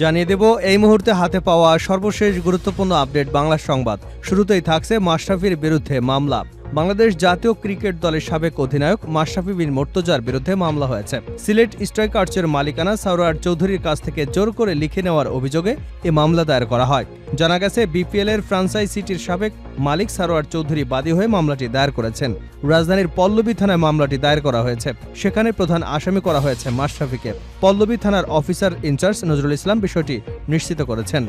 জানিয়ে দেব, এই মুহূর্তে হাতে পাওয়া সর্বশেষ গুরুত্বপূর্ণ আপডেট বাংলা সংবাদ। শুরুতেই থাকছে মাশরাফির বিরুদ্ধে মামলা। বাংলাদেশ জাতীয় ক্রিকেট দলের সাবেক অধিনায়ক মাশরাফি বিন মোর্তজার বিরুদ্ধে মামলা হয়েছে। সিলেট স্ট্রাইকার্সের মালিকানা সারোয়ার চৌধুরীর কাছ থেকে জোর করে লিখে নেওয়ার অভিযোগে এ মামলা দায়ের করা হয়। জানা গেছে, বিপিএল এর ফ্রাঞ্চাইজিটির সাবেক মালিক সারোয়ার চৌধুরী বাদী হয়ে মামলাটি দায়ের করেছেন। রাজধানীর পল্লবী থানায় মামলাটি দায়ের করা হয়েছে। সেখানে প্রধান আসামি করা হয়েছে মাশরাফিকে। পল্লবী থানার অফিসার ইনচার্জ নজরুল ইসলাম বিষয়টি নিশ্চিত করেছেন।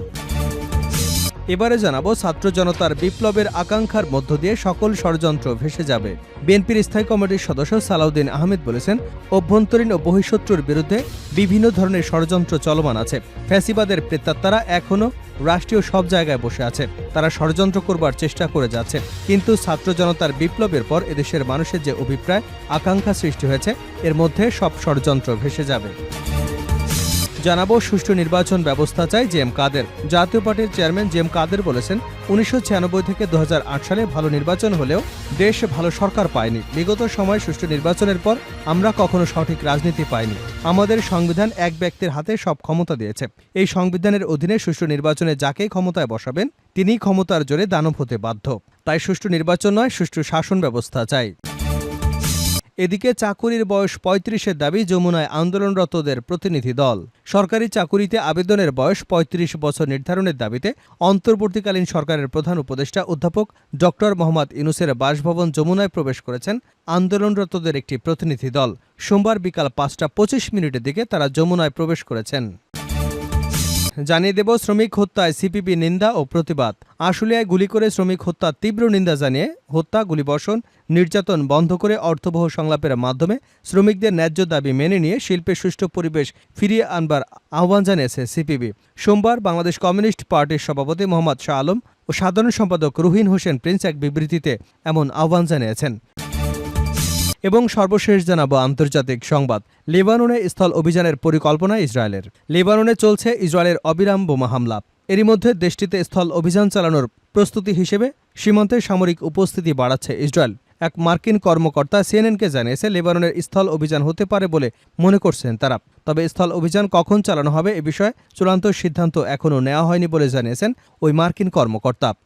এবারে জানাব, ছাত্র জনতার বিপ্লবের আকাঙ্ক্ষার মধ্য দিয়ে সকল ষড়যন্ত্র ভেসে যাবে। বিএনপির স্থায়ী কমিটির সদস্য সালাউদ্দিন আহমেদ বলেছেন, অভ্যন্তরীণ ও বহিঃশত্রুর বিরুদ্ধে বিভিন্ন ধরনের ষড়যন্ত্র চলমান আছে। ফ্যাসিবাদের প্রেতাত্মারা এখনও রাষ্ট্রীয় সব জায়গায় বসে আছে। তারা ষড়যন্ত্র করবার চেষ্টা করে যাচ্ছে। কিন্তু ছাত্র জনতার বিপ্লবের পর এদেশের মানুষের যে অভিপ্রায়, আকাঙ্ক্ষা সৃষ্টি হয়েছে, এর মধ্যে সব ষড়যন্ত্র ভেসে যাবে। জানাব, সুষ্ঠু নির্বাচন ব্যবস্থা চাই জে এম কাদের। জাতীয় পার্টির চেয়ারম্যান জে এম কাদের বলেছেন, উনিশশো ছিয়ানব্বই থেকে দু হাজার আট সালে ভালো নির্বাচন হলেও দেশ ভালো সরকার পায়নি। বিগত সময় সুষ্ঠু নির্বাচনের পর আমরা কখনো সঠিক রাজনীতি পাইনি। আমাদের সংবিধান এক ব্যক্তির হাতে সব ক্ষমতা দিয়েছে। এই সংবিধানের অধীনে সুষ্ঠু নির্বাচনে যাকেই ক্ষমতায় বসাবেন, তিনিই ক্ষমতার জোরে দানব হতে বাধ্য। তাই সুষ্ঠু নির্বাচন নয়, সুষ্ঠু শাসন ব্যবস্থা চাই। এদিকে চাকুরির বয়স পঁয়ত্রিশের দাবি যমুনায় আন্দোলনরতদের প্রতিনিধি দল। সরকারি চাকুরিতে আবেদনের বয়স ৩৫ বছর নির্ধারণের দাবিতে অন্তর্বর্তীকালীন সরকারের প্রধান উপদেষ্টা অধ্যাপক ডক্টর মোহাম্মদ ইনুসের বাসভবন যমুনায় প্রবেশ করেছেন আন্দোলনরতদের একটি প্রতিনিধি দল। সোমবার বিকাল পাঁচটা পঁচিশ মিনিটের দিকে তারা যমুনায় প্রবেশ করেছেন। জানিয়ে দেব শ্রমিক হত্যায় সিপিবি নিন্দা ও প্রতিবাদ। আশুলিয়ায় গুলি করে শ্রমিক হত্যার তীব্র নিন্দা জানিয়ে হত্যা, গুলিবর্ষণ, নির্যাতন বন্ধ করে অর্থবহ সংলাপের মাধ্যমে শ্রমিকদের ন্যায্য দাবি মেনে নিয়ে শিল্পের সুষ্ঠু পরিবেশ ফিরিয়ে আনবার আহ্বান জানিয়েছে সিপিবি। সোমবার বাংলাদেশ কমিউনিস্ট পার্টির সভাপতি মোহাম্মদ শাহ আলম ও সাধারণ সম্পাদক রুহিন হোসেন প্রিন্স এক বিবৃতিতে এমন আহ্বান জানিয়েছেন। এবং সর্বশেষ জানাব আন্তর্জাতিক সংবাদ। লেবাননে স্থল অভিযানের পরিকল্পনা ইসরায়েলের। লেবাননে চলছে ইসরায়েলের অবিরাম বোমা হামলা। এরই মধ্যে দেশটিতে স্থল অভিযান চালানোর প্রস্তুতি হিসেবে সীমান্তে সামরিক উপস্থিতি বাড়াচ্ছে ইসরায়েল। এক মার্কিন কর্মকর্তা সিএনএনকে জানিয়েছে, লেবাননের স্থল অভিযান হতে পারে বলে মনে করছেন তারা। তবে স্থল অভিযান কখন চালানো হবে এ বিষয়ে চূড়ান্ত সিদ্ধান্ত এখনও নেওয়া হয়নি বলে জানিয়েছেন ওই মার্কিন কর্মকর্তা।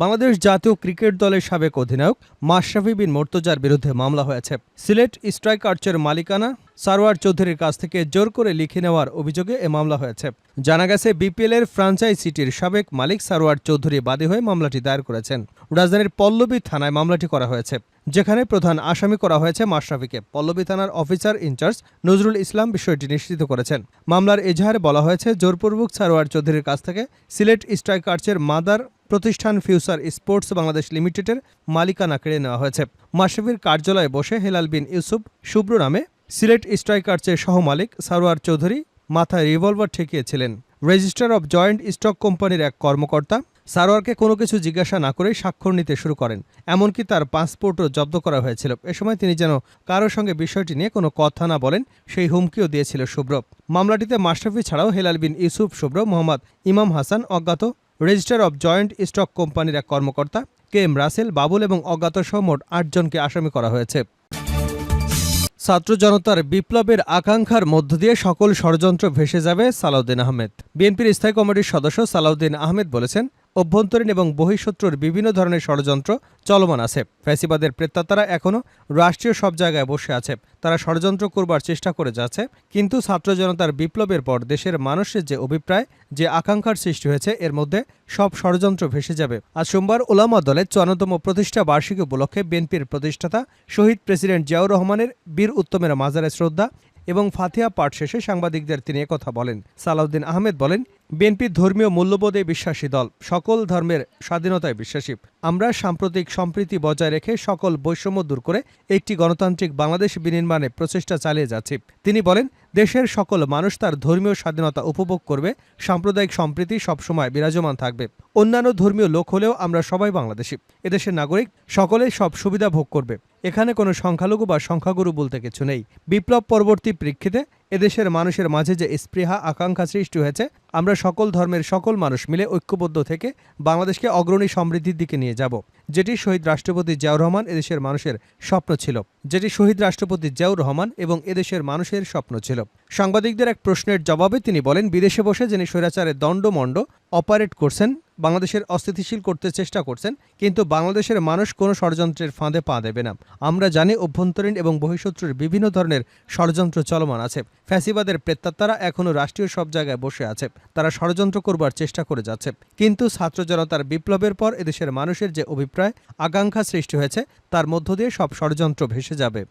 বাংলাদেশ জাতীয় ক্রিকেট দলের সাবেক অধিনায়ক মাশরাফি বিন মোর্তজার বিরুদ্ধে মামলা হয়েছে। সিলেট স্ট্রাইকার্সের মালিকানা সারোয়ার চৌধুরীর কাছ থেকে জোর করে লিখে নেওয়ার অভিযোগে এ মামলা হয়েছে। জানা গেছে, বিপিএল এর ফ্রাঞ্চাইজিটির সাবেক মালিক সারোয়ার চৌধুরী বাদী হয়ে মামলাটি দায়ের করেছেন। রাজধানীর পল্লবী থানায় মামলাটি করা হয়েছে, যেখানে প্রধান আসামি করা হয়েছে মাশরাফিকে। পল্লবী থানার অফিসার ইনচার্জ নজরুল ইসলাম বিষয়টি নিশ্চিত করেছেন। মামলার এজাহারে বলা হয়েছে, জোরপূর্বক সারোয়ার চৌধুরীর কাছ থেকে সিলেট স্ট্রাইকার্সের মাদার প্রতিষ্ঠান ফিউচার স্পোর্টস বাংলাদেশ লিমিটেডের মালিকানা কেড়ে নেওয়া হয়েছে। মাশরাফির কার্যালয়ে বসে হেলাল বিন ইউসুফ শুভ্র নামে সিলেট স্ট্রাইকার্সের সহমালিক সারোয়ার চৌধুরী মাথায় রিভলভার ঠেকিয়েছিলেন। রেজিস্টার অব জয়েন্ট স্টক কোম্পানির এক কর্মকর্তা সারোয়ারকে কোনো কিছু জিজ্ঞাসা না করেই স্বাক্ষর নিতে শুরু করেন, এমনকি তার পাসপোর্টও জব্দ করা হয়েছিল। এ সময় তিনি যেন কারোর সঙ্গে বিষয়টি নিয়ে কোনো কথা না বলেন, সেই হুমকিও দিয়েছিল শুভ্র। মামলাটিতে মাশরাফি ছাড়াও হেলাল বিন ইউসুফ শুভ্র, মোহাম্মদ ইমাম হাসান অজ্ঞাত রেজিস্টার অব জয়েন্ট স্টক কোম্পানির এক কর্মকর্তা, কে এম রাসেল, বাবুল এবং অজ্ঞাত মোট আটজনকে আসামি করা হয়েছে। ছাত্র জনতার বিপ্লবের আকাঙ্ক্ষার মধ্য দিয়ে সকল ষড়যন্ত্র ভেসে যাবে সালাউদ্দিন আহমেদ। বিএনপির স্থায়ী কমিটির সদস্য সালাউদ্দিন আহমেদ বলেছেন অভ্যন্তরীণ এবং বহিঃশত্রুর বিভিন্ন ধরনের ষড়যন্ত্র চলমান আছে। ফ্যাসিবাদের প্রেতাত্মারা এখনও রাষ্ট্রীয় সব জায়গায় বসে আছে। তারা ষড়যন্ত্র করবার চেষ্টা করে যাচ্ছে, কিন্তু ছাত্র জনতার বিপ্লবের পর দেশের মানুষের যে অভিপ্রায়, যে আকাঙ্ক্ষার সৃষ্টি হয়েছে, এর মধ্যে সব ষড়যন্ত্র ভেসে যাবে। আজ সোমবার ওলামা দলের চুয়ান্নতম প্রতিষ্ঠা বার্ষিকী উপলক্ষে বিএনপির প্রতিষ্ঠাতা শহীদ প্রেসিডেন্ট জিয়াউর রহমানের বীর উত্তমের মাজারে শ্রদ্ধা এবং ফাতিহা পাঠ শেষে সাংবাদিকদের তিনি কথা বলেন। সালাউদ্দিন আহমেদ বলেন বিএনপি ধর্মীয় মূল্যবোধে বিশ্বাসী দল। সকল ধর্মের স্বাধীনতায় বিশ্বাসী। আমরা সাম্প্রতিক সম্প্রীতি বজায় রেখে সকল বৈষম্য দূর করে একটি গণতান্ত্রিক বাংলাদেশ বিনির্মাণে প্রচেষ্টা চালিয়ে যাচ্ছি। তিনি বলেন, দেশের সকল মানুষ তার ধর্মীয় স্বাধীনতা উপভোগ করবে, সাম্প্রদায়িক সম্প্রীতি সবসময় বিরাজমান থাকবে। অন্যান্য ধর্মীয় লোক হলেও আমরা সবাই বাংলাদেশি। এদেশের নাগরিক সকলে সব সুবিধা ভোগ করবে। এখানে কোনো সংখ্যালঘু বা সংখ্যাগুরু বলতে কিছু নেই। বিপ্লব পরবর্তী প্রেক্ষিতে এদেশের মানুষের মাঝে যে স্পৃহা, আকাঙ্ক্ষা সৃষ্টি হয়েছে, আমরা সকল ধর্মের সকল মানুষ মিলে ঐক্যবদ্ধ থেকে বাংলাদেশকে অগ্রণী সমৃদ্ধির দিকে নিয়ে যাব। যেটি শহীদ রাষ্ট্রপতি জিয়াউর রহমান এদেশের মানুষের স্বপ্ন ছিল। যেটি শহীদ রাষ্ট্রপতি জিয়াউর রহমান এবং এদেশের মানুষের স্বপ্ন ছিল। সাংবাদিকদের এক প্রশ্নের জবাবে তিনি বলেন, বিদেশে বসে যিনি স্বৈরাচারের দণ্ডমণ্ড অপারেট করছেন বাংলাদেশের অস্থিতিশীল করতে চেষ্টা করছেন, কিন্তু বাংলাদেশের মানুষ কোনো ষড়যন্ত্রের ফাঁদে পা দেবে না। আমরা জানি অভ্যন্তরীণ এবং বহিঃশত্রুর বিভিন্ন ধরনের ষড়যন্ত্র চলমান আছে। ফ্যাসিবাদের প্রেত্যাত্মারা এখনও রাষ্ট্রীয় সব জায়গায় বসে আছে। তারা ষড়যন্ত্র করবার চেষ্টা করে যাচ্ছে। কিন্তু ছাত্র জনতার বিপ্লবের পর এদেশের মানুষের যে অভিপ্রায়, আকাঙ্ক্ষা সৃষ্টি হয়েছে, তার মধ্য দিয়ে সব ষড়যন্ত্র ভেসে যাবে।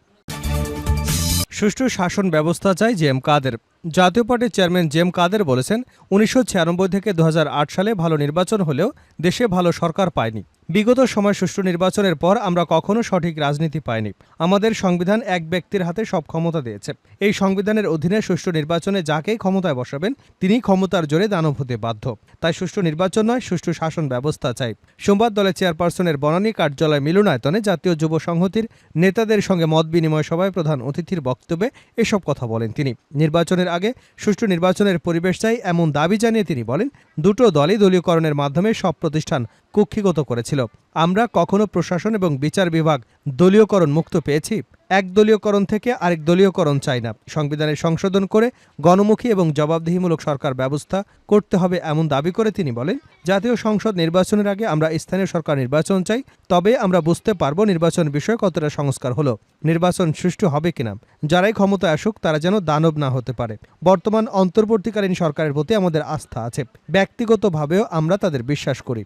সুষ্ঠু শাসন ব্যবস্থা চাই জে এম কাদের। জাতীয় পার্টির চেয়ারম্যান জে এম কাদের বলেছেন, উনিশশো ছিয়ানব্বই থেকে দু হাজার আট সালে ভালো নির্বাচন হলেও দেশে ভালো সরকার পায়নি। বিগত সময় সুষ্ঠু নির্বাচনের পর আমরা কখনো সঠিক রাজনীতি পাইনি। আমাদের সংবিধান এক ব্যক্তির হাতে সব ক্ষমতা দিয়েছে। এই সংবিধানের অধীনে সুষ্ঠু নির্বাচনে যাকেই ক্ষমতায় বসাবেন, তিনি ক্ষমতার জোরে দানব হতে বাধ্য। তাই সুষ্ঠু নির্বাচন নয়, সুষ্ঠু শাসন ব্যবস্থা চাই। সোমবার দলের চেয়ারপারসনের বনানী কার্যালয় মিলনায়তনে জাতীয় যুব সংহতির নেতাদের সঙ্গে মত বিনিময় সভায় প্রধান অতিথির বক্তব্যে এসব কথা বলেন তিনি। নির্বাচনের আগে সুষ্ঠু নির্বাচনের পরিবেশ চাই এমন দাবি জানিয়ে তিনি বলেন, দুটো দলই দলীয়করণের মাধ্যমে সব প্রতিষ্ঠান কুক্ষিগত করেছিল। আমরা কখনো প্রশাসন এবং বিচার বিভাগ দলীয়করণ মুক্ত পেয়েছি। এক দলীয়করণ থেকে আরেক দলীয়করণ চাই না। সংবিধানের সংশোধন করে গণমুখী এবং জবাবদিহিমূলক সরকার ব্যবস্থা করতে হবে এমন দাবি করে তিনি বলেন, জাতীয় সংসদ নির্বাচনের আগে আমরা স্থানীয় সরকার নির্বাচন চাই, তবে আমরা বুঝতে পারব নির্বাচন বিষয়ে কতটা সংস্কার হলো, নির্বাচন সুষ্ঠু হবে কিনা। যারাই ক্ষমতায় আসুক, তারা যেন দানব না হতে পারে। বর্তমান অন্তর্বর্তীকালীন সরকারের প্রতি আমাদের আস্থা আছে। ব্যক্তিগতভাবেও আমরা তাদের বিশ্বাস করি।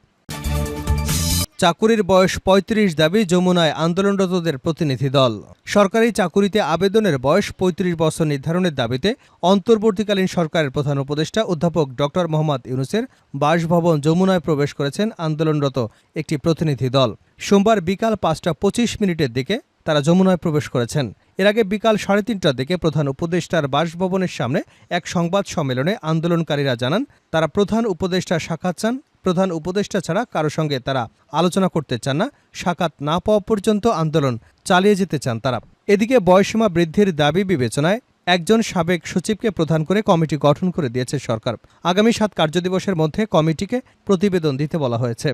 চাকুরির বয়স ৩৫ দাবি যমুনায় আন্দোলনরতদের প্রতিনিধি দল। সরকারি চাকুরিতে আবেদনের বয়স ৩৫ বছর নির্ধারণের দাবিতে অন্তর্বর্তীকালীন সরকারের প্রধান উপদেষ্টা অধ্যাপক ড মোহাম্মদ ইউনুসের বাসভবন যমুনায় প্রবেশ করেছেন আন্দোলনরত একটি প্রতিনিধি দল। সোমবার বিকাল পাঁচটা পঁচিশ মিনিটের দিকে তারা যমুনায় প্রবেশ করেছেন। এর আগে বিকাল সাড়ে তিনটার দিকে প্রধান উপদেষ্টার বাসভবনের সামনে এক সংবাদ সম্মেলনে আন্দোলনকারীরা জানান, তারা প্রধান উপদেষ্টা সাক্ষাৎ চান প্রধান উপদেষ্টা ছাড়া কারও সঙ্গে তারা আলোচনা করতে চান না, সাক্ষাৎ না পাওয়া পর্যন্ত আন্দোলন চালিয়ে যেতে চান তারা। এদিকে বয়সীমা বৃদ্ধির দাবি বিবেচনায় একজন সাবেক সচিবকে প্রধান করে কমিটি গঠন করে দিয়েছে সরকার। আগামী সাত কার্যদিবসের মধ্যে কমিটিকে প্রতিবেদন দিতে বলা হয়েছে।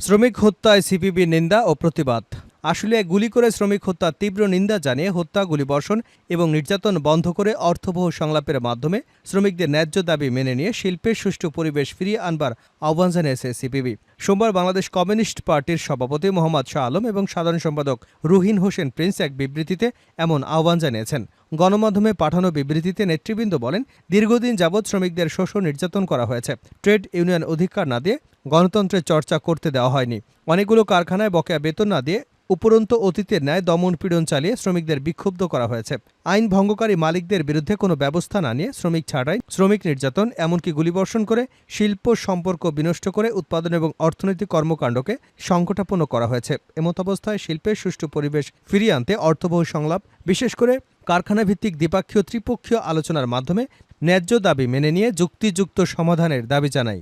শ্রমিক হত্যায় সিপিবি নিন্দা ও প্রতিবাদ। আশুলিয়ায় গুলি করে শ্রমিক হত্যা তীব্র নিন্দা জানিয়ে হত্যা, গুলিবর্ষণ এবং নির্যাতন বন্ধ করে অর্থবহ সংলাপের মাধ্যমে শ্রমিকদের ন্যায্য দাবি মেনে নিয়ে শিল্পের সুষ্ঠু পরিবেশ ফিরিয়ে আনবার আহ্বান জানিয়েছে সিপিবি। সোমবার বাংলাদেশ কমিউনিস্ট পার্টির সভাপতি মোহাম্মদ শাহ আলম এবং সাধারণ সম্পাদক রুহিন হোসেন প্রিন্স এক বিবৃতিতে এমন আহ্বান জানিয়েছেন। গণমাধ্যমে পাঠানো বিবৃতিতে নেতৃবৃন্দ বলেন, দীর্ঘদিন যাবৎ শ্রমিকদের শোষণ, নির্যাতন করা হয়েছে। ট্রেড ইউনিয়ন অধিকার না দিয়ে গণতন্ত্রের চর্চা করতে দেওয়া হয়নি। অনেকগুলো কারখানায় বকেয়া বেতন না দিয়ে উপরন্ত অতীতের ন্যায় দমন পীড়ন চালিয়ে শ্রমিকদের বিক্ষুব্ধ করা হয়েছে। আইন ভঙ্গকারী মালিকদের বিরুদ্ধে কোনো ব্যবস্থা না নিয়ে শ্রমিক ছাড়াই শ্রমিক নির্যাতন, এমনকি গুলিবর্ষণ করে শিল্প সম্পর্ক বিনষ্ট করে উৎপাদন এবং অর্থনৈতিক কর্মকাণ্ডকে সংকটাপন্ন করা হয়েছে। এমতাবস্থায় শিল্পের সুষ্ঠু পরিবেশ ফিরিয়ে আনতে অর্থবহ সংলাপ, বিশেষ করে কারখানা ভিত্তিক দ্বিপাক্ষীয় ত্রিপক্ষীয় আলোচনার মাধ্যমে ন্যায্য দাবি মেনে নিয়ে যুক্তিযুক্ত সমাধানের দাবি জানাই